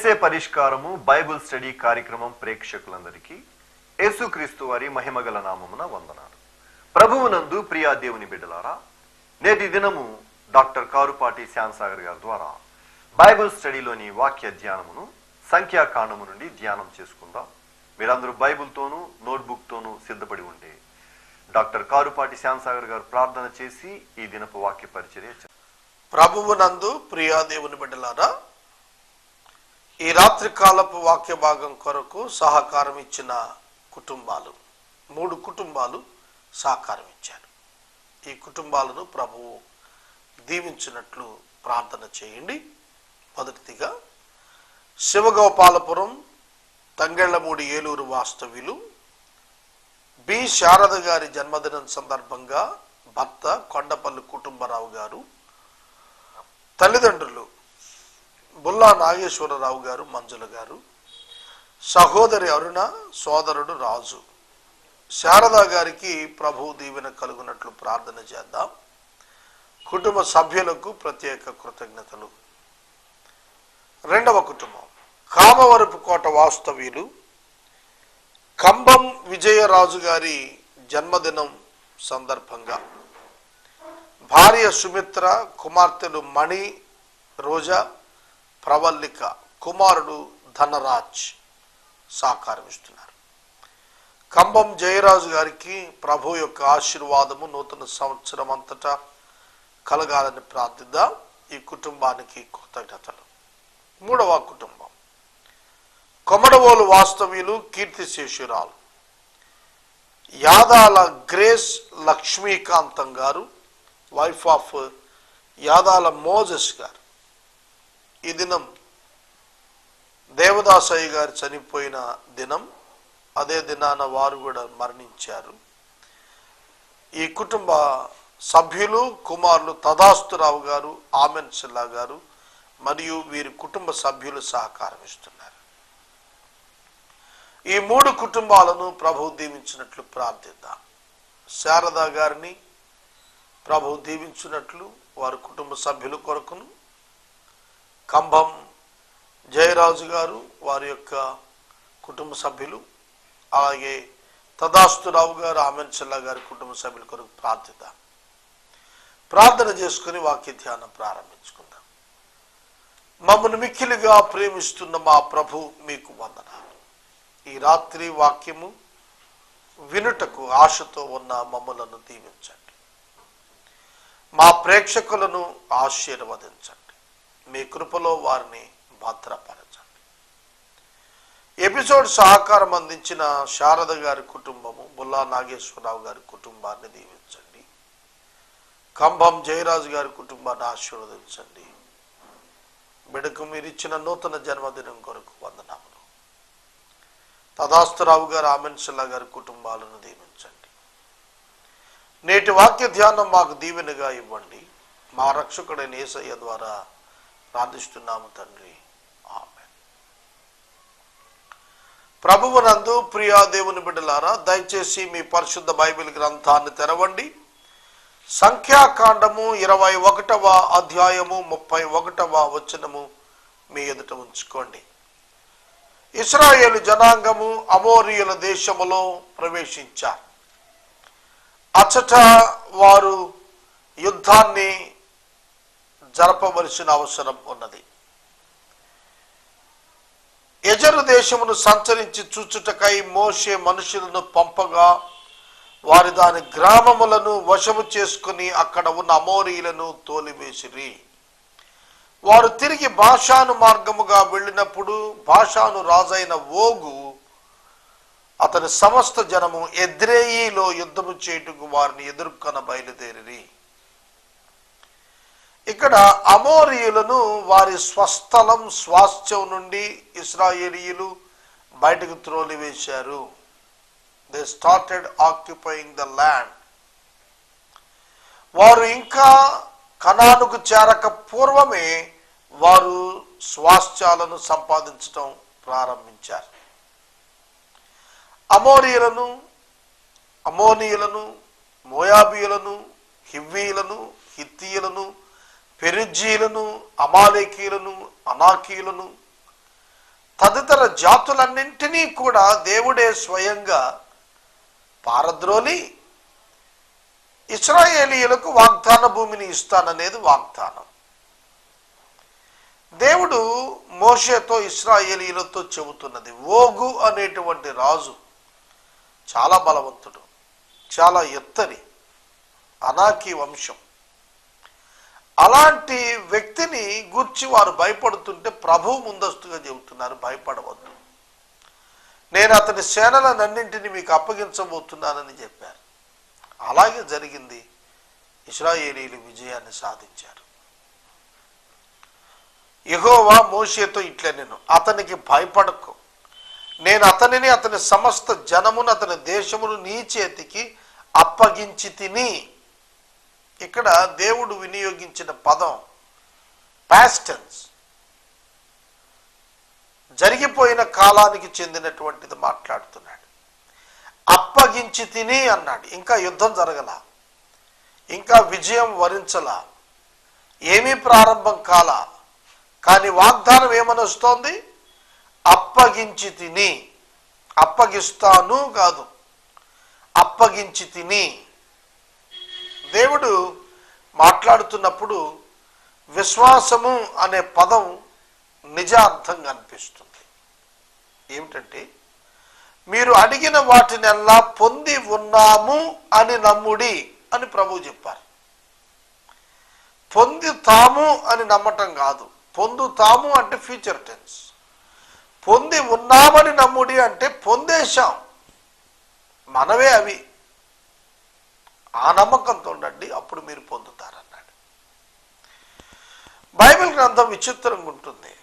చేసే పరిష్కారము Bible study కార్యక్రమం ప్రేక్షకులందరికీ యేసుక్రీస్తు వారి మహిమగల నామమున వందనాలు. ప్రభువునందు ప్రియా దేవుని బిడ్డలారా నేటి దినము డాక్టర్ కారుపాటి శ్యాంసాగర్ గారి ద్వారా బైబుల్ స్టడీలోని వాక్య ధ్యానమును సంఖ్యాకాండము నుండి ధ్యానం చేసుకుందాం. మీరందరూ బైబుల్తోనూ నోట్బుక్తోనూ సిద్ధపడి ఉండే డాక్టర్ కారుపాటి శ్యాంసాగర్ గారు ప్రార్థన చేసి ఈ దినపు వాక్య పరిచర్య ప్రభువునందు ప్రియా దేవుని బిడ్డలారా ఈ రాత్రి కాలపు వాక్య భాగం కొరకు సహకారం ఇచ్చిన కుటుంబాలు. మూడు కుటుంబాలు సహకారం ఇచ్చారు. ఈ కుటుంబాలను ప్రభువు దీవించినట్లు ప్రార్థన చేయండి. మొదటిదిగా శివగోపాలపురం తంగెళ్ళమూడి ఏలూరు వాస్తవ్యులు బి. శారద గారి జన్మదినం సందర్భంగా భర్త కొండపల్లి కుటుంబరావు గారు తల్లిదండ్రులు బుల్లా నాగేశ్వరరావు గారు మంజుల గారు సహోదరి అరుణ సోదరుడు రాజు. శారదా గారికి ప్రభు దీవెన కలుగునట్లు ప్రార్థన చేద్దాం. కుటుంబ సభ్యులకు ప్రత్యేక కృతజ్ఞతలు. రెండవ కుటుంబం కామవరపు కోట వాస్తవ్యులు. కంబం విజయరాజు గారి జన్మదినం సందర్భంగా. భార్య సుమిత్ర కుమార్తెలు మణి రోజా ప్రవల్లిక కుమారుడు ధనరాజ్ సహకారం ఇస్తున్నారు. కంబం జయరాజు గారికి ప్రభు యొక్క ఆశీర్వాదము నూతన సంవత్సరం అంతటా కలగాలని ప్రార్థిద్దాం. ఈ కుటుంబానికి కృతజ్ఞతలు. మూడవ కుటుంబం. కొమడవోలు వాస్తవ్యులు కీర్తిశేషురాలు యాదాల గ్రేస్ లక్ష్మీకాంతం గారు వైఫ్ ఆఫ్ యాదాల మోజస్ గారు. ఈ దినం దేవదాసయ్య గారు చనిపోయిన దినం అదే దినాన వారు కూడా మరణించారు. ఈ కుటుంబ సభ్యులు కుమారులు తదాస్తురావు గారు ఆమెన్ సిల్లా గారు మరియు వీరి కుటుంబ సభ్యులు సహకారం ఇస్తున్నారు. ఈ మూడు కుటుంబాలను ప్రభు దీవించినట్లు ప్రార్థిద్దాం. శారదా గారిని ప్రభు దీవించినట్లు వారి కుటుంబ సభ్యుల కొరకును కంభం జయరాజు గారు వారి యొక్క కుటుంబ సభ్యులు అలాగే తదాస్తురావు గారు ఆమెన్చల్లా గారి కుటుంబ సభ్యుల కొరకు ప్రార్థిద్దాం. ప్రార్థన చేసుకుని వాక్య ధ్యానం ప్రారంభించుకుందాం. మమ్మల్ని మిక్కిలిగా ప్రేమిస్తున్న మా ప్రభు మీకు వందనాలు. ఈ రాత్రి వాక్యము వినుటకు ఆశతో ఉన్న మమ్మలను దీవించండి. మా ప్రేక్షకులను ఆశీర్వదించండి. మీ కృపలో వారిని భద్రపరచండి. ఎపిసోడ్ సహకారం అందించిన శారద గారి కుటుంబము బుల్లా నాగేశ్వరరావు గారి కుటుంబాన్ని దీవించండి. కంభం జయరాజు గారి కుటుంబాన్ని ఆశీర్వదించండి. బిడకు మీరిచ్చిన నూతన జన్మదినం కొరకు వందనాములు. తదాస్తురావు గారు ఆమెన్సల్లా గారి కుటుంబాలను దీవించండి. నేటి వాక్య ధ్యానం మాకు దీవెనగా ఇవ్వండి. మా రక్షకుడైన ఏసయ్య ద్వారా ప్రార్థిస్తున్నాము తండ్రి. ఆమె ప్రభువునందు ప్రియా దేవుని బిడ్డలారా దయచేసి మీ పరిశుద్ధ బైబిల్ గ్రంథాన్ని తెరవండి. సంఖ్యాకాండము ఇరవై ఒకటవ అధ్యాయము ముప్పై ఒకటవ వచనము మీ ఎదుట ఉంచుకోండి. ఇస్రాయేలు జనాంగము అమోరియుల దేశములో ప్రవేశించారు. అచట వారు యుద్ధాన్ని జరపవలసిన అవసరం ఉన్నది. ఎజరు దేశమును సంచరించి చూచుటకై మోషే మనుషులను పంపగా వారి దాని గ్రామములను వశము చేసుకుని అక్కడ ఉన్న అమోరీలను తోలివేసిరి. వారు తిరిగి భాషాను మార్గముగా వెళ్ళినప్పుడు భాషాను రాజైన ఓగు అతని సమస్త జనము ఎద్రేయిలో యుద్ధము చేయుటకు వారిని ఎదుర్కొన బయలుదేరి ఇక్కడ అమోరియులను వారి స్వస్థలం స్వాస్థ్యం నుండి ఇస్రాయేలీయులు బయటకు త్రోలివేశారు. They started occupying the land వారు ఇంకా కణానుకు చేరక పూర్వమే వారు స్వాస్థ్యాలను సంపాదించటం ప్రారంభించారు. అమోరియులను అమోనియులను మోయాబీయులను హివ్వీయులను హిత్తీయులను పెరిజీలను అమాలేకీయులను అనాకీలను తదితర జాతులన్నింటినీ కూడా దేవుడే స్వయంగా పారద్రోలి ఇస్రాయేలీయులకు వాగ్దాన భూమిని ఇస్తాననేది వాగ్దానం. దేవుడు మోషేతో ఇస్రాయేలీలతో చెబుతున్నది ఓగు అనేటువంటి రాజు చాలా బలవంతుడు చాలా ఎత్తని అనాకి వంశం. అలాంటి వ్యక్తిని గూర్చి వారు భయపడుతుంటే ప్రభు ముందస్తుగా చెబుతున్నారు భయపడవద్దు. నేను అతని సేనలనన్నింటినీ మీకు అప్పగించబోతున్నానని చెప్పారు. అలాగే జరిగింది. ఇస్రాయేలీలు విజయాన్ని సాధించారు. యహోవా మోషేతో ఇట్లా నేను అతనికి భయపడకు. నేను అతనిని అతని సమస్త జనమును అతని దేశమును నీ చేతికి అప్పగించి తిని ఇక్కడ దేవుడు వినియోగించిన పదం ప్యాస్టన్స్ జరిగిపోయిన కాలానికి చెందినటువంటిది మాట్లాడుతున్నాడు. అప్పగించి తిని అన్నాడు. ఇంకా యుద్ధం జరగల ఇంకా విజయం వరించలా ఏమీ ప్రారంభం కాల కానీ వాగ్దానం ఏమని వస్తోంది? అప్పగించి తిని. అప్పగిస్తాను కాదు అప్పగించి తిని. దేవుడు మాట్లాడుతున్నప్పుడు విశ్వాసము అనే పదం నిజార్థంగా అనిపిస్తుంది. ఏమిటంటే మీరు అడిగిన వాటినెల్లా పొంది ఉన్నాము అని నమ్ముడి అని ప్రభు చెప్పారు. పొందుతాము అని నమ్మటం కాదు. పొందుతాము అంటే ఫ్యూచర్ టెన్స్ పొంది ఉన్నామని నమ్ముడి అంటే పొందేశాం. మనవే అవి. ఆ నమ్మకంతో ఉండండి అప్పుడు మీరు పొందుతారన్నాడు. బైబిల్ గ్రంథం విచిత్రంగా ఉంటుంది.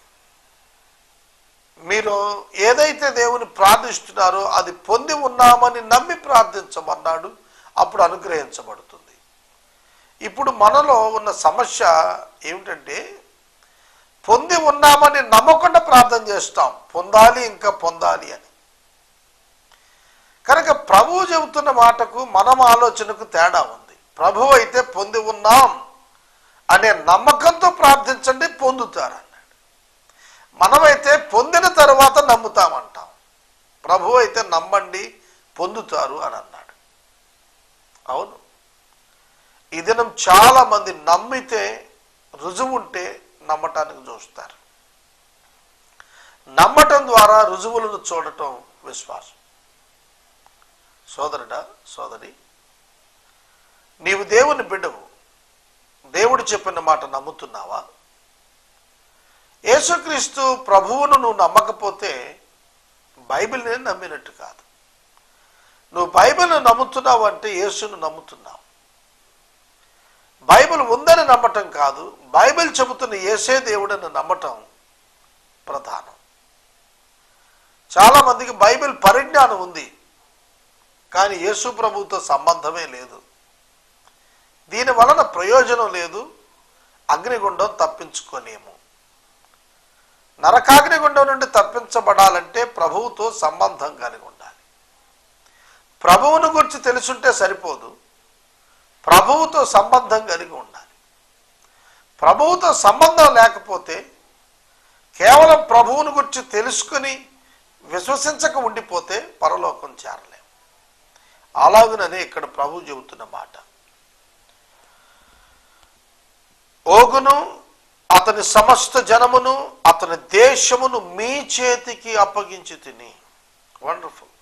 మీరు ఏదైతే దేవుని ప్రార్థిస్తున్నారో అది పొంది ఉన్నామని నమ్మి ప్రార్థించమన్నాడు అప్పుడు అనుగ్రహించబడుతుంది. ఇప్పుడు మనలో ఉన్న సమస్య ఏమిటంటే పొంది ఉన్నామని నమ్మకుండా ప్రార్థన చేస్తాం. పొందాలి ఇంకా పొందాలి అని. కనుక ప్రభువు చెబుతున్న మాటకు మనం ఆలోచనకు తేడా ఉంది. ప్రభు అయితే పొంది ఉన్నాం అనే నమ్మకంతో ప్రార్థించండి పొందుతారు అన్నాడు. మనమైతే పొందిన తర్వాత నమ్ముతామంటాం. ప్రభు అయితే నమ్మండి పొందుతారు అని అన్నాడు. అవును. ఈ దినం చాలా మంది నమ్మితే రుజువుంటే నమ్మటానికి చూస్తారు. నమ్మటం ద్వారా రుజువులను చూడటం విశ్వాసం. సోదరుడా సోదరి నీవు దేవుని బిడ్డవు. దేవుడు చెప్పిన మాట నమ్ముతున్నావా? యేసుక్రీస్తు ప్రభువును నువ్వు నమ్మకపోతే బైబిల్ని నమ్మినట్టు కాదు. నువ్వు బైబిల్ను నమ్ముతున్నావు అంటే యేసును నమ్ముతున్నావు. బైబిల్ ఉందని నమ్మటం కాదు బైబిల్ చెబుతున్న ఏసే దేవుడని నమ్మటం ప్రధానం. చాలామందికి బైబిల్ పరిజ్ఞానం ఉంది. కానీ యేసు ప్రభుతో సంబంధమే లేదు. దీని వలన ప్రయోజనం లేదు. అగ్నిగుండం తప్పించుకోలేము నరకాగ్నిగుండం నుండి తప్పించబడాలంటే ప్రభువుతో సంబంధం కలిగి ఉండాలి. ప్రభువును గురించి తెలుసుంటే సరిపోదు. ప్రభువుతో సంబంధం కలిగి ఉండాలి. ప్రభువుతో సంబంధం లేకపోతే కేవలం ప్రభువును గురించి తెలుసుకుని విశ్వసించక ఉండిపోతే పరలోకం చేరలేం. అలాగుననే ఇక్కడ ప్రభు చెబుతున్న మాట. ఓగును అతని సమస్త జనమును అతని దేశమును మీ చేతికి అప్పగించి తిని. వండర్ఫుల్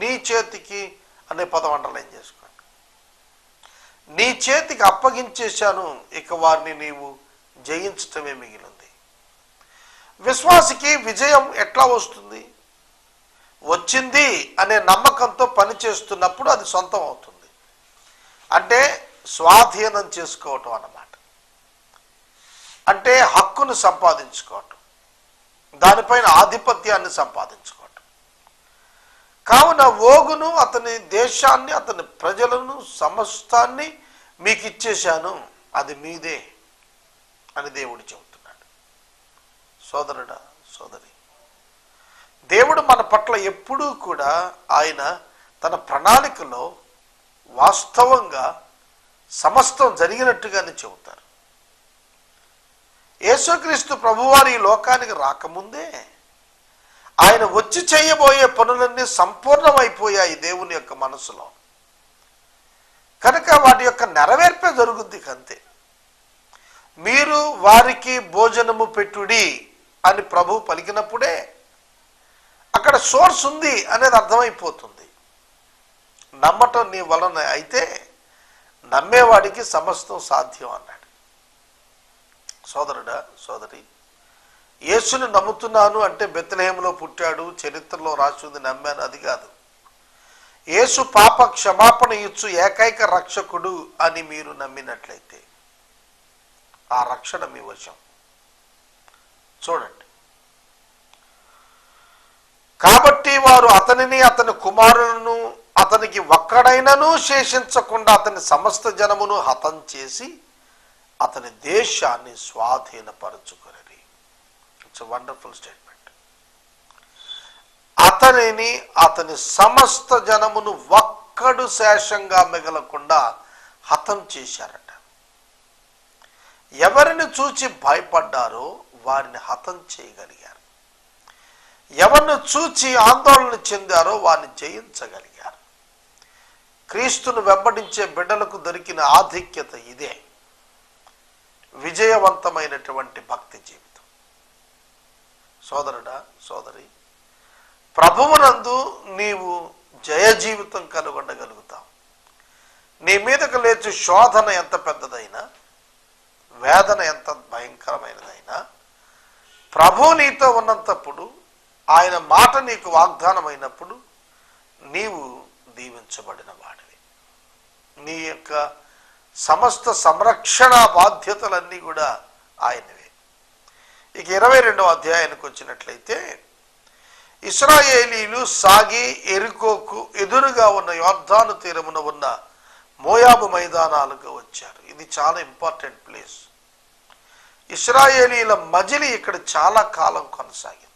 నీ చేతికి అనే పదం అండర్లైన్ చేసుకోండి. నీ చేతికి అప్పగించేశాను ఇక వారిని నీవు జయించటమే మిగిలింది. విశ్వాసికి విజయం ఎట్లా వస్తుంది? వచ్చింది అనే నమ్మకంతో పనిచేస్తున్నప్పుడు అది సొంతం అవుతుంది. అంటే స్వాధీనం చేసుకోవటం అన్నమాట. అంటే హక్కును సంపాదించుకోవటం. దానిపైన ఆధిపత్యాన్ని సంపాదించుకోవటం. కావున ఓగును అతని దేశాన్ని అతని ప్రజలను సమస్తాన్ని మీకు ఇచ్చేశాను. అది మీదే అని దేవుడు చెబుతున్నాడు. సోదరుడా సోదరి దేవుడు మన పట్ల ఎప్పుడూ కూడా ఆయన తన ప్రణాళికలో వాస్తవంగా సమస్తం జరిగినట్టుగానే చెబుతారు. యేసుక్రీస్తు ప్రభువారి ఈ లోకానికి రాకముందే ఆయన వచ్చి చేయబోయే పనులన్నీ సంపూర్ణమైపోయాయి దేవుని యొక్క మనసులో. కనుక వాటి యొక్క నెరవేర్పే జరుగుద్ది అంతే మీరు వారికి భోజనము పెట్టుడి అని ప్రభు పలికినప్పుడే అక్కడ సోర్స్ ఉంది అనేది అర్థమైపోతుంది. నమ్మటం నీ వలన అయితే నమ్మేవాడికి సమస్తం సాధ్యం అన్నాడు. సోదరుడా సోదరి యేసుని నమ్ముతున్నాను అంటే బెత్తలేహంలో పుట్టాడు చరిత్రలో రాసి ఉంది నమ్మాను అది కాదు. యేసు పాప క్షమాపణ ఇచ్చు ఏకైక రక్షకుడు అని మీరు నమ్మినట్లయితే ఆ రక్షణ మీ వశం. చూడండి. కాబట్టి వారు అతనిని అతని కుమారులను అతనికి ఒక్కడైనను శేషించకుండా అతని సమస్త జనమును హతం చేసి అతని దేశాన్ని స్వాధీనపరచుకొనని ఇట్స్ వండర్ఫుల్ స్టేట్మెంట్ అతనిని అతని సమస్త జనమును ఒక్కడు శేషంగా మిగలకుండా హతం చేశారట. ఎవరిని చూచి భయపడ్డారో వారిని హతం చేయగలిగారు. ఎవరిని చూచి ఆందోళన చెందారో వారిని జయించగలిగారు. క్రీస్తును వెంబడించే బిడ్డలకు దొరికిన ఆధిక్యత ఇదే. విజయవంతమైనటువంటి భక్తి జీవితం. సోదరుడా సోదరి ప్రభువునందు నీవు జయ జీవితం కనుగొనగలుగుతావు. నీ మీదకు లేచి శోధన ఎంత పెద్దదైనా వేదన ఎంత భయంకరమైనదైనా ప్రభు నీతో ఉన్నంతప్పుడు ఆయన మాట నీకు వాగ్దానమైనప్పుడు నీవు దీవించబడిన వాడివి. నీ యొక్క సమస్త సంరక్షణ బాధ్యతలన్నీ కూడా ఆయనవే. ఇక ఇరవై రెండవ అధ్యాయానికి వచ్చినట్లయితే ఇస్రాయేలీలు సాగి ఎరుకోకు ఎదురుగా ఉన్న యోర్ధాను తీరమున ఉన్న మోయాబు మైదానాలకు వచ్చారు. ఇది చాలా ఇంపార్టెంట్ ప్లేస్. ఇస్రాయేలీల మజిలి ఇక్కడ చాలా కాలం కొనసాగింది.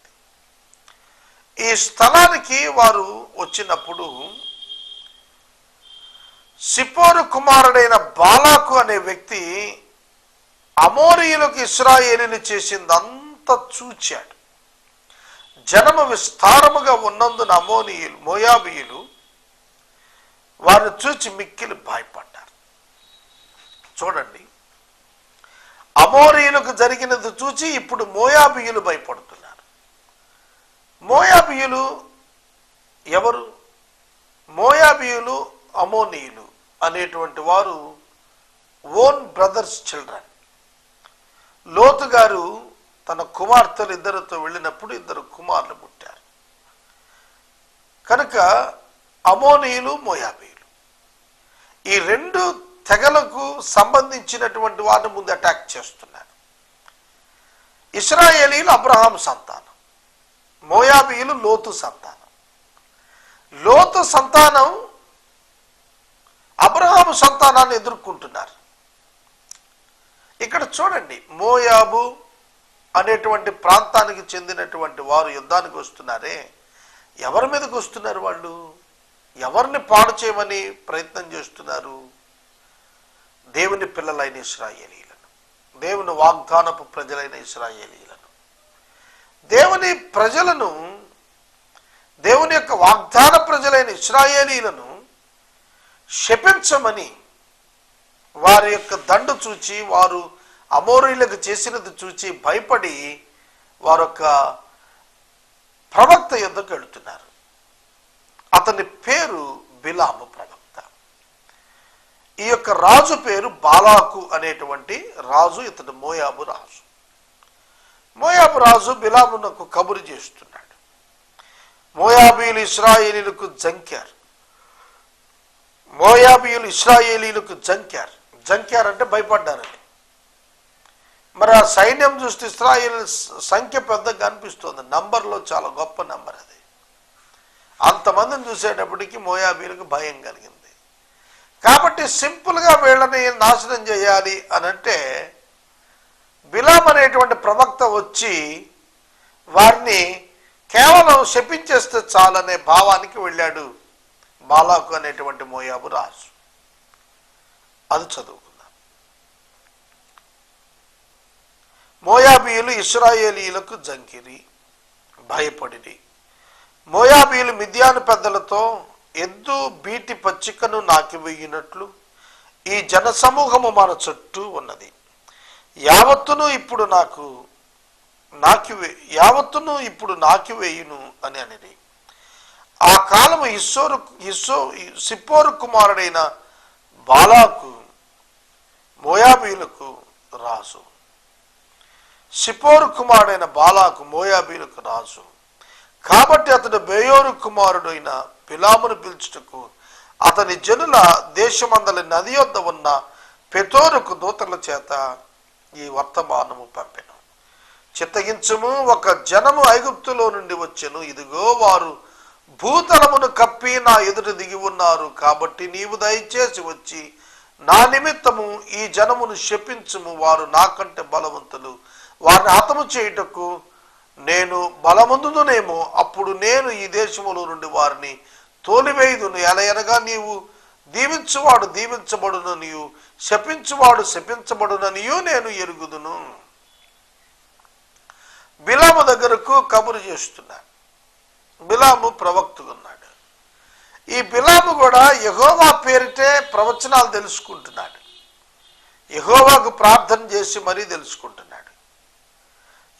ఈ స్థలానికి వారు వచ్చినప్పుడు సిపోరు కుమారుడైన బాలాకు అనే వ్యక్తి అమోరియులకు ఇస్రాయేలీలు చేసిందంతా చూచాడు. జనము విస్తారముగా ఉన్నందున అమోనియులు మోయాబియులు వారిని చూచి మిక్కిలి భయపడ్డారు. చూడండి అమోరియులకు జరిగినది చూచి ఇప్పుడు మోయాబియులు భయపడుతున్నారు. మోయాబీయులు ఎవరు? మోయాబీయులు అమోనీయులు అనేటువంటి వారు ఓన్ బ్రదర్స్ చిల్డ్రన్. లోతు గారు తన కుమార్తెలు ఇద్దరితో వెళ్ళినప్పుడు ఇద్దరు కుమారులు పుట్టారు. కనుక అమోనీయులు మోయాబీయులు. ఈ రెండు తెగలకు సంబంధించినటువంటి వారిని ముందు అటాక్ చేస్తున్నారు. ఇస్రాయేలీలు అబ్రహాం సంతానం. మోయాబీయులు లోతు సంతానం. లోతు సంతానం అబ్రహాము సంతానాన్ని ఎదుర్కొంటున్నారు. ఇక్కడ చూడండి మోయాబు అనేటువంటి ప్రాంతానికి చెందినటువంటి వారు యుద్ధానికి వస్తున్నారే ఎవరి మీదకి వస్తున్నారు వాళ్ళు? ఎవరిని పాడు చేయమని ప్రయత్నం చేస్తున్నారు? దేవుని పిల్లలైన ఇస్రాయేలీలను దేవుని వాగ్దానపు ప్రజలైన ఇస్రాయేలీ దేవుని ప్రజలను దేవుని యొక్క వాగ్దాన ప్రజలైన ఇస్రాయేలీలను శపించమని వారి యొక్క దండు చూచి వారు అమోరీలకు చేసినది చూచి భయపడి వారొక ప్రవక్త యుద్ధకు వెళుతున్నారు అతని పేరు బిలాము ప్రవక్త. ఈ యొక్క రాజు పేరు బాలాకు అనేటువంటి రాజు ఇతడు మోయాబు రాజు. మోయాబు రాజు బిలామునకు కబురు చేస్తున్నాడు. మోయాబీలు ఇస్రాయేలీలకు జంకారు మోయాబీయులు ఇస్రాయేలీలకు జంకారు జంకారు అంటే భయపడ్డారని. మరి ఆ సైన్యం చూస్తే ఇస్రాయేల్ సంఖ్య పెద్దగా కనిపిస్తుంది నంబర్లో చాలా గొప్ప నంబర్ అది. అంతమందిని చూసేటప్పటికి మోయాబీలకు భయం కలిగింది. కాబట్టి సింపుల్గా వీళ్ళని నాశనం చేయాలి అని అంటే బిలాం అనేటువంటి ప్రవక్త వచ్చి వారిని కేవలం శపించేస్తే చాలనే భావానికి వెళ్ళాడు బాలాకు అనేటువంటి మోయాబు రాజు. అది చదువుకుందాం. మోయాబీయులు ఇస్రాయేలీలకు జంకిరి భయపడిరి. మోయాబీయులు మిథ్యాను పెద్దలతో ఎద్దు బీటి పచ్చికను నాకివేయినట్లు ఈ జనసమూహము మన చుట్టూ ఉన్నది. యావత్తును ఇప్పుడు నాకు నాకివే యావత్తును ఇప్పుడు నాకివేయును అని అనేది. ఆ కాలము ఇస్సోరు ఇస్సో సిప్పోరు కుమారుడైన బాలాకు మోయాబీలకు రాజు. సిపోరు కుమారుడైన బాలాకు మోయాబీలకు రాజు. కాబట్టి అతడు బేయోరు కుమారుడైన పిలామును పిలుచుటకు అతని జనుల దేశమందలి నది యొద్ద ఉన్న పెతోరుకు దూతల చేత ఈ వర్తమానము పంపెను. చిత్తగించుము ఒక జనము ఐగుప్తులో నుండి వచ్చెను. ఇదిగో వారు భూతలమును కప్పి నా ఎదుట దిగి ఉన్నారు. కాబట్టి నీవు దయచేసి వచ్చి నా నిమిత్తము ఈ జనమును శపించుము. వారు నాకంటే బలవంతులు. వారిని హతము చేయుటకు నేను బలముందునేమో అప్పుడు నేను ఈ దేశములో నుండి వారిని తోలివేయుదును. ఎలా ఎనగా నీవు దీవించువాడు నీవు. శపించువాడు శపించబడుననియు నేను ఎరుగుదును. బిలాము దగ్గరకు కబురు చేస్తున్నాడు. బిలాము ప్రవక్తగున్నాడు. ఈ బిలాము కూడా యహోవా పేరిటే ప్రవచనాలు తెలుసుకుంటున్నాడు. యహోవాకు ప్రార్థన చేసి మరీ తెలుసుకుంటున్నాడు.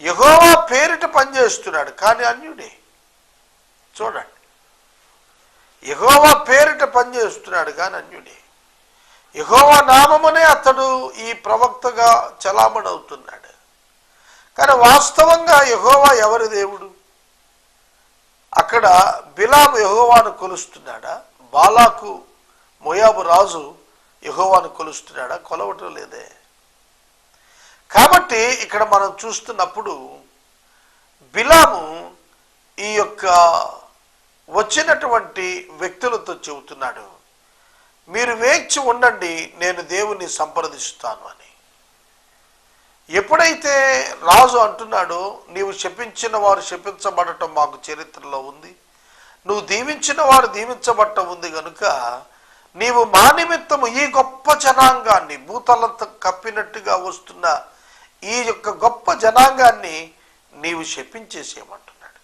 యహోవా పేరిట పనిచేస్తున్నాడు కానీ అన్యుడే. చూడండి. యహోవా పేరిట పనిచేస్తున్నాడు కానీ అన్యుడే. యహోవ నామమునే అతడు ఈ ప్రవక్తగా చలామణవుతున్నాడు. కానీ వాస్తవంగా యహోవా ఎవరి దేవుడు? అక్కడ బిలాము యహోవాను కొలుస్తున్నాడా? బాలాకు మొయాబు రాజు యహోవాను కొలుస్తున్నాడా? కొలవటం లేదే. కాబట్టి ఇక్కడ మనం చూస్తున్నప్పుడు బిలాము ఈ యొక్క వచ్చినటువంటి వ్యక్తులతో చెబుతున్నాడు. మీరు వేచి ఉండండి నేను దేవుని సంప్రదిస్తాను అని. ఎప్పుడైతే రాజు అంటున్నాడో నీవు శపించిన వారు శపించబడటం మాకు చరిత్రలో ఉంది. నువ్వు దీవించిన వారు దీవించబడటం ఉంది కనుక నీవు మా నిమిత్తము ఈ గొప్ప జనాంగాన్ని భూతలంత కప్పినట్టుగా వస్తున్న ఈ యొక్క గొప్ప జనాంగాన్ని నీవు శపించేసేయమంటున్నాడు.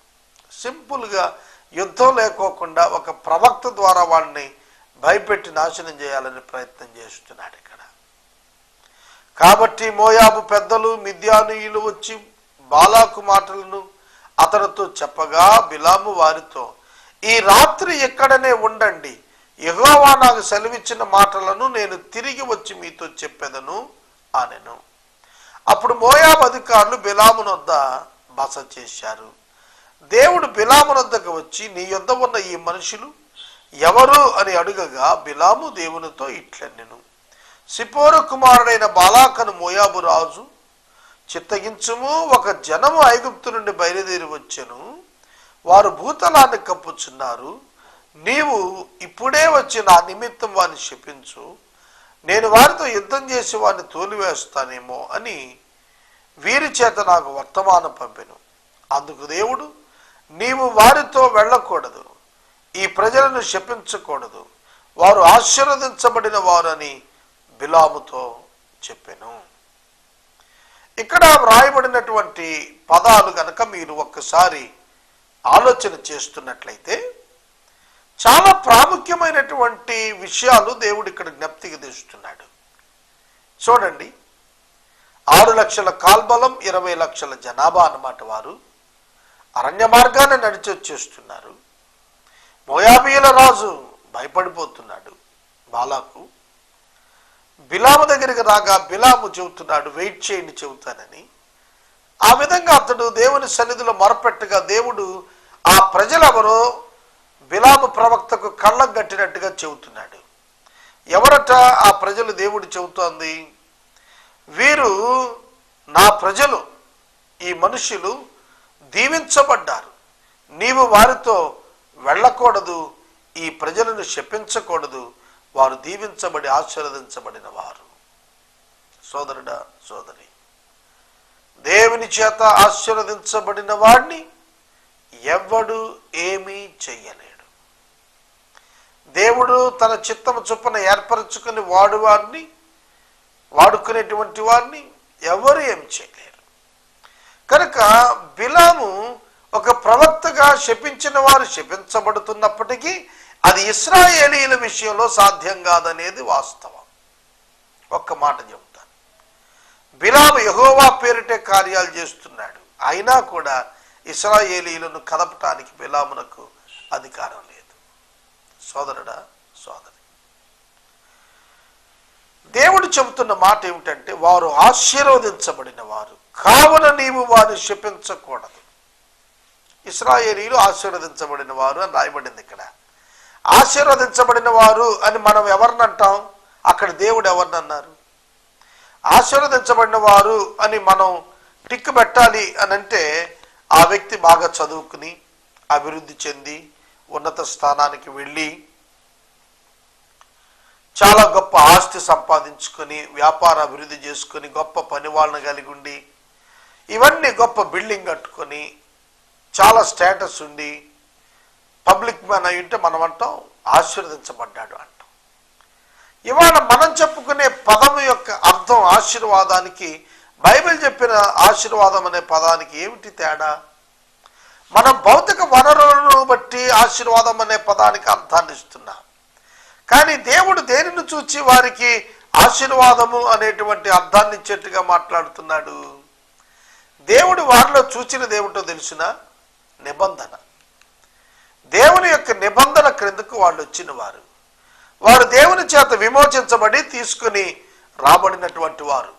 సింపుల్గా యుద్ధం లేకోకుండా ఒక ప్రవక్త ద్వారా వాడిని భయపెట్టి నాశనం చేయాలని ప్రయత్నం చేస్తున్నాడు ఇక్కడ. కాబట్టి మోయాబు పెద్దలు మిద్యానీయులు వచ్చి బాలాకు మాటలను అతనితో చెప్పగా బిలాము వారితో ఈ రాత్రి ఎక్కడనే ఉండండి. యెహోవా నాకు సెలవిచ్చిన మాటలను నేను తిరిగి వచ్చి మీతో చెప్పెదను అనెను. అప్పుడు మోయాబు అధికారులు బిలామునొద్ద బస చేశారు. దేవుడు బిలామునొద్దకు వచ్చి నీ యొద్ద ఉన్న ఈ మనుషులు ఎవరు అని అడుగగా బిలాము దేవునితో ఇట్లన్నెను. సిపోరు కుమారుడైన బాలాకను మోయాబు రాజు చిత్తగించుము ఒక జనము ఐగుప్తు నుండి బయలుదేరి వచ్చెను. వారు భూతలాన్ని కప్పుచున్నారు. నీవు ఇప్పుడే వచ్చి నా నిమిత్తం వారిని శపించు. నేను వారితో యుద్ధం చేసి వారిని తోలివేస్తానేమో అని వీరి చేత నాకు వర్తమానం పంపెను. అందుకు దేవుడు నీవు వారితో వెళ్ళకూడదు. ఈ ప్రజలను శపించకూడదు. వారు ఆశీర్వదించబడిన వారని బిలాముతో చెప్పాను. ఇక్కడ వ్రాయబడినటువంటి పదాలు గనక మీరు ఒక్కసారి ఆలోచన చేస్తున్నట్లయితే చాలా ప్రాముఖ్యమైనటువంటి విషయాలు దేవుడు ఇక్కడ జ్ఞప్తికి తెస్తున్నాడు చూడండి. ఆరు లక్షల కాల్బలం ఇరవై లక్షల జనాభా అన్నమాట వారు. అరణ్య మార్గాన్ని నడిచి వచ్చేస్తున్నారు మోయాబీల రాజు భయపడిపోతున్నాడు. బాలాకు బిలాము దగ్గరికి రాగా బిలాము చెబుతున్నాడు వెయిట్ చేయండి చెబుతానని. ఆ విధంగా అతడు దేవుని సన్నిధిలో మొరపెట్టగా దేవుడు ఆ ప్రజలెవరో బిలాము ప్రవక్తకు కళ్ళం కట్టినట్టుగా చెబుతున్నాడు. ఎవరట ఆ ప్రజలు దేవుడు చెబుతోంది? వీరు నా ప్రజలు ఈ మనుషులు దీవించబడ్డారు. నీవు వారితో వెళ్ళకూడదు ఈ ప్రజలను శపించకూడదు వారు దీవించబడి ఆశీర్వదించబడిన వారు సోదరుడా సోదరి దేవుని చేత ఆశీర్వదించబడిన వాడిని ఎవ్వడు ఏమీ చెయ్యలేడు. దేవుడు తన చిత్తము చొప్పున ఏర్పరచుకుని వాడు వారిని వాడుకునేటువంటి వారిని ఎవరు ఏం చేయలేరు కనుక బిలాము ఒక ప్రవక్తగా శపించిన వారు శపించబడుతున్నప్పటికీ అది ఇస్రాయేలీల విషయంలో సాధ్యం కాదనేది వాస్తవం. ఒక్క మాట చెబుతాను బిలాము యహోవా పేరిటే కార్యాలు చేస్తున్నాడు. అయినా కూడా ఇస్రాయేలీలను కదపటానికి బిలామునకు అధికారం లేదు. సోదరుడా సోదరి దేవుడు చెబుతున్న మాట ఏమిటంటే వారు ఆశీర్వదించబడిన వారు. కావున నీవు వారిని శపించకూడదు. ఇస్రాయేలీలు ఆశీర్వదించబడిన వారు అని రాయబడింది ఇక్కడ. ఆశీర్వదించబడిన వారు అని మనం ఎవరిని అంటాం? అక్కడ దేవుడు ఎవరిని అన్నారు? ఆశీర్వదించబడిన వారు అని మనం టిక్ పెట్టాలి అని అంటే ఆ వ్యక్తి బాగా చదువుకుని అభివృద్ధి చెంది ఉన్నత స్థానానికి వెళ్ళి చాలా గొప్ప ఆస్తి సంపాదించుకొని వ్యాపార అభివృద్ధి చేసుకొని గొప్ప పని వాళ్ళని కలిగి ఉండి ఇవన్నీ గొప్ప బిల్డింగ్ కట్టుకొని చాలా స్టేటస్ ఉండి పబ్లిక్ మ్యాన్ అయి ఉంటే మనం అంటాం ఆశీర్వదించబడ్డాడు అంటాం. ఇవాళ మనం చెప్పుకునే పదం యొక్క అర్థం ఆశీర్వాదానికి బైబిల్ చెప్పిన ఆశీర్వాదం అనే పదానికి ఏమిటి తేడా? మనం భౌతిక వనరులను బట్టి ఆశీర్వాదం అనే పదానికి అర్థాన్ని ఇస్తున్నాం. కానీ దేవుడు దేనిని చూచి వారికి ఆశీర్వాదము అనేటువంటి అర్థాన్ని ఇచ్చేట్టుగా మాట్లాడుతున్నాడు? దేవుడు వారిలో చూచిన దేవుటో తెలిసినా? నిబంధన. దేవుని యొక్క నిబంధన క్రిందకు వాళ్ళు వచ్చిన వారు వారు దేవుని చేత విమోచించబడి తీసుకుని రాబడినటువంటి వారు.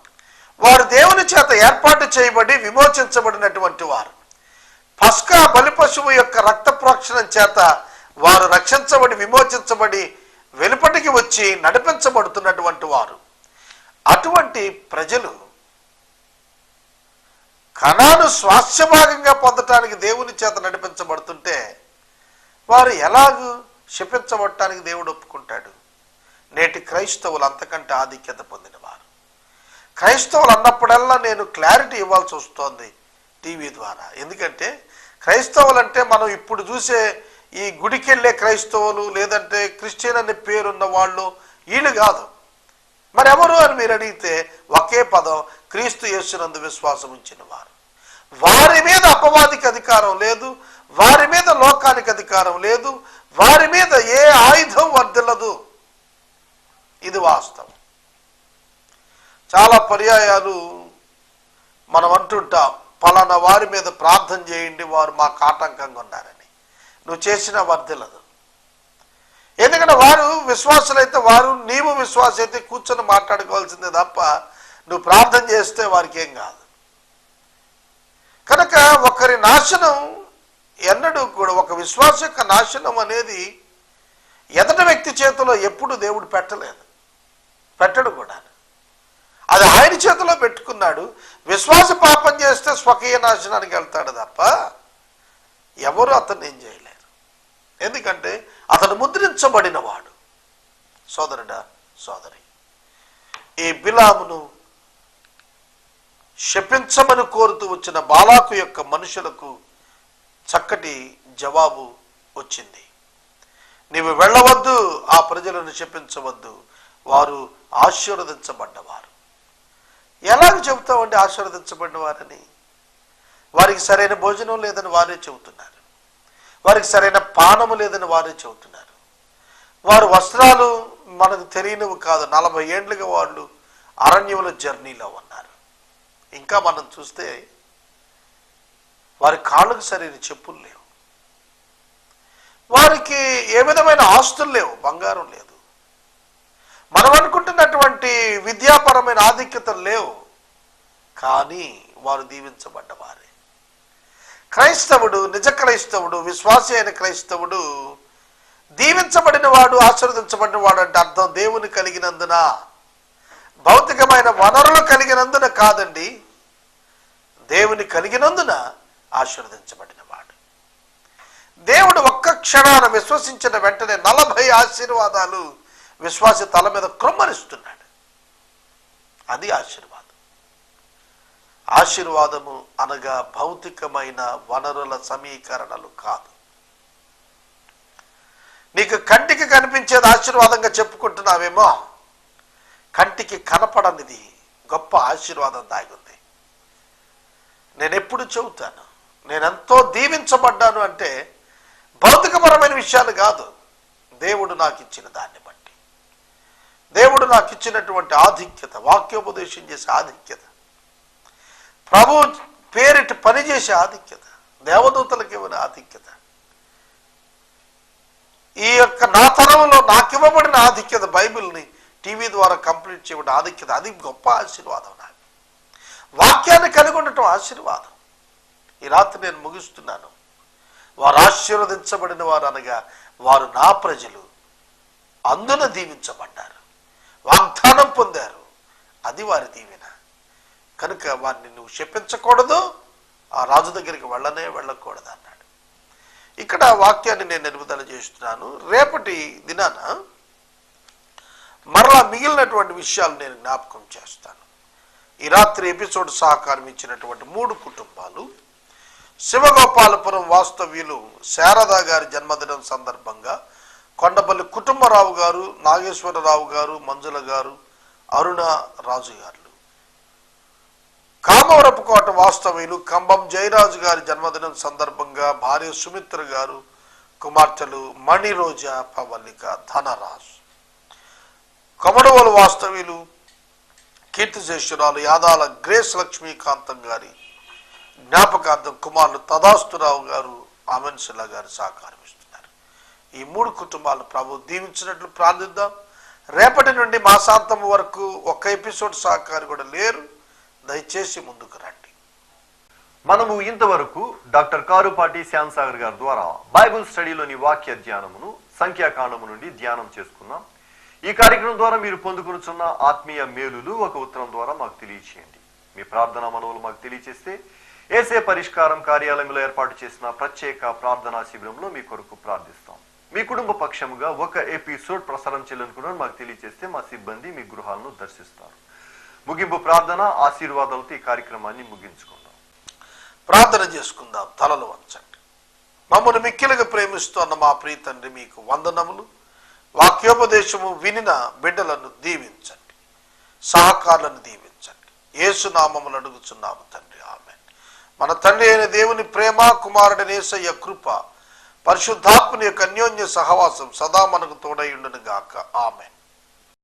వారు దేవుని చేత ఏర్పాటు చేయబడి విమోచించబడినటువంటి వారు. పస్కా బలి పశువు యొక్క రక్త ప్రోక్షణం చేత వారు రక్షించబడి విమోచించబడి వెలుపటికి వచ్చి నడిపించబడుతున్నటువంటి వారు. అటువంటి ప్రజలు కణాను స్వాస్థ్య భాగంగా పొందటానికి దేవుని చేత నడిపించబడుతుంటే వారు ఎలాగూ శపించబడటానికి దేవుడు ఒప్పుకుంటాడు. నేటి క్రైస్తవులు అంతకంటే ఆధిక్యత పొందినవారు. క్రైస్తవులు అన్నప్పుడల్లా నేను క్లారిటీ ఇవ్వాల్సి వస్తోంది టీవీ ద్వారా. ఎందుకంటే క్రైస్తవులు అంటే మనం ఇప్పుడు చూసే ఈ గుడికెళ్ళే క్రైస్తవులు లేదంటే క్రిస్టియన్ అనే పేరున్న వాళ్ళు వీళ్ళు కాదు. మరి ఎవరు అని మీరు అడిగితే ఒకే పదం క్రీస్తు యేసునందు విశ్వాసం ఉంచిన వారు వారి మీద అపవాదికి అధికారం లేదు వారి మీద లోకానికి అధికారం లేదు వారి మీద ఏ ఆయుధం వర్దిల్లదు ఇది వాస్తవం. చాలా పర్యాయాలు మనం అంటుంటాం పలానా వారి మీద ప్రార్థన చేయండి వారు మాకు ఆటంకంగా ఉన్నారని. నువ్వు చేసిన వర్దిలదు ఎందుకంటే వారు విశ్వాసులైతే వారు నీవు విశ్వాస అయితే కూర్చొని మాట్లాడుకోవాల్సిందే తప్ప నువ్వు ప్రార్థన చేస్తే వారికి ఏం కాదు. కనుక ఒకరి నాశనం ఎన్నడూ కూడా ఒక విశ్వాస యొక్క నాశనం అనేది ఎదటి వ్యక్తి చేతిలో ఎప్పుడు దేవుడు పెట్టలేదు. పెట్టడు కూడా. అది ఆయన చేతిలో పెట్టుకున్నాడు. విశ్వాస పాపం చేస్తే స్వకీయ నాశనానికి వెళ్తాడు తప్ప ఎవరు అతన్ని ఏం చేయలేరు. ఎందుకంటే అతను ముద్రించబడినవాడు. సోదరుడా సోదరి ఈ బిలామును శపించమని కోరుతూ వచ్చిన బాలాకు యొక్క మనుషులకు చక్కటి జవాబు వచ్చింది. నీవు వెళ్ళవద్దు ఆ ప్రజలను శపించవద్దు వారు ఆశీర్వదించబడ్డవారు. ఎలాగ చెబుతామండి ఆశీర్వదించబడిన వారని వారికి సరైన భోజనం లేదని వారే చెబుతున్నారు. వారికి సరైన పానము లేదని వారే చెబుతున్నారు. వారు వస్త్రాలు మనకు తెలియనివి కాదు. నలభై ఏండ్లుగా వాళ్ళు అరణ్యముల జర్నీలో ఉన్నారు. ఇంకా మనం చూస్తే వారి కాళ్ళకు సరైన చెప్పులు లేవు. వారికి ఏ విధమైన ఆస్తులు లేవు బంగారం లేదు. మనం అనుకుంటున్నటువంటి విద్యాపరమైన ఆధిక్యతలు లేవు కానీ వారు దీవించబడ్డవారే. క్రైస్తవుడు నిజ క్రైస్తవుడు విశ్వాసి అయిన క్రైస్తవుడు దీవించబడిన వాడు ఆశీర్వదించబడిన వాడు అంటే అర్థం దేవుని కలిగినందున భౌతికమైన వనరులు కలిగినందున కాదండి దేవుని కలిగినందున ఆశీర్వదించబడిన వాడు దేవుడు ఒక్క క్షణాన విశ్వసించిన వెంటనే నలభై ఆశీర్వాదాలు విశ్వాసి తల మీద కృమ్మరిస్తున్నాడు అది ఆశీర్వాదం. ఆశీర్వాదము అనగా భౌతికమైన వనరుల సమీకరణలు కాదు. నీకు కంటికి కనిపించేది ఆశీర్వాదంగా చెప్పుకుంటున్నావేమో? కంటికి కనపడనిది గొప్ప ఆశీర్వాదం దాగుంది నేను ఎప్పుడు చెబుతాను? ఎంతో దీవించబడ్డాను అంటే భౌతికపరమైన విషయాలు కాదు. దేవుడు నాకు ఇచ్చిన దాన్ని బట్టి. దేవుడు నాకు ఇచ్చినటువంటి ఆధిక్యత వాక్యోపదేశం చేసే ఆధిక్యత. ప్రభు పేరిటి పనిచేసే ఆధిక్యత దేవదూతలకు ఇవ్వని ఆధిక్యత. ఈ యొక్క నా తరంలో నాకు ఇవ్వబడిన ఆధిక్యత బైబిల్ని టీవీ ద్వారా కంప్లీట్ చేయబడిన ఆధిక్యత అది గొప్ప ఆశీర్వాదం వాక్యాన్ని కలిగి ఉండటం ఆశీర్వాదం. ఈ రాత్రి నేను ముగిస్తున్నాను. వారు ఆశీర్వదించబడిన వారు అనగా వారు నా ప్రజలు అందున దీవించబడ్డారు. వాగ్దానం పొందారు. అది వారి దీవెన. కనుక వారిని నువ్వు చెప్పించకూడదు ఆ రాజు దగ్గరికి వెళ్ళనే వెళ్ళకూడదు అన్నాడు. ఇక్కడ వాక్యాన్ని నేను నిలుపుదల చేస్తున్నాను. రేపటి దినాన మరలా మిగిలినటువంటి విషయాలు నేను జ్ఞాపకం చేస్తాను. ఈ రాత్రి ఎపిసోడ్ సహకారం ఇచ్చినటువంటి మూడు కుటుంబాలు. శివగోపాలపురం వాస్తవ్యులు శారదా గారి జన్మదినం సందర్భంగా కొండపల్లి కుటుంబరావు గారు నాగేశ్వరరావు గారు మంజుల గారు అరుణ రాజు గారు. కామవరపుకోట వాస్తవ్యులు కంబం జయరాజు గారి జన్మదినం సందర్భంగా భార్య సుమిత్ర గారు కుమార్తెలు మణిరోజా పవల్లిక ధనరాజు కొమడవలు వాస్తవ్యులు కీర్తిశేషురాలు యాదాల గ్రేస్ లక్ష్మీకాంతం గారి జ్ఞాపకార్థం కుమారులు తదాస్తురావు గారు ఆమెన్సిల్లా గారు సహకారం ఇస్తున్నారు. ఈ మూడు కుటుంబాలు ప్రభు దీవించినట్లు ప్రార్థిద్దాం. రేపటి నుండి మాసాంతం వరకు ఒక్క ఎపిసోడ్ సహకారి కూడా లేరు. దయచేసి ముందుకు రండి. మనము ఇంతవరకు డాక్టర్ కారుపాటి శ్యాంసాగర్ గారి ద్వారా బైబిల్ స్టడీలోని వాక్య ధ్యానమును సంఖ్యాకాండము నుండి ధ్యానం చేసుకున్నాం. ఈ కార్యక్రమం ద్వారా మీరు పొందుకునుచున్న ఆత్మీయ మేలులు ఒక ఉత్తరం ద్వారా మాకు తెలియచేయండి. మీ ప్రార్థన మనవులు మాకు తెలియచేస్తే ఏసే పరిష్కారం కార్యాలయంలో ఏర్పాటు చేసిన ప్రత్యేక ప్రార్థనా శిబిరంలో మీ కొరకు ప్రార్థిస్తాం. మీ కుటుంబ పక్షముగా ఒక ఎపిసోడ్ ప్రసారం చేయాలనుకున్నాను మాకు తెలియచేస్తే మా సిబ్బంది మీ గృహాలను దర్శిస్తారు. ముగింపు ప్రార్థన ఆశీర్వాదాలతో ఈ కార్యక్రమాన్ని ముగించుకుందాం. ప్రార్థన చేసుకుందాం. తలలు వంచండి. మమ్మల్ని మిక్కిలుగా ప్రేమిస్తున్న మా ప్రీతండ్రి మీకు వందనములు. వాక్యోపదేశము వినిన బిడ్డలను దీవించండి. సహకారులను దీవించండి. ఏసునామములు అడుగుచున్నాము తండ్రి. ఆమె మన తండ్రి అయిన దేవుని ప్రేమ కుమారుడి నేసయ్య కృప పరిశుద్ధాత్మని యొక్క అన్యోన్య సహవాసం సదా మనకు తోడై గాక ఆమెన్.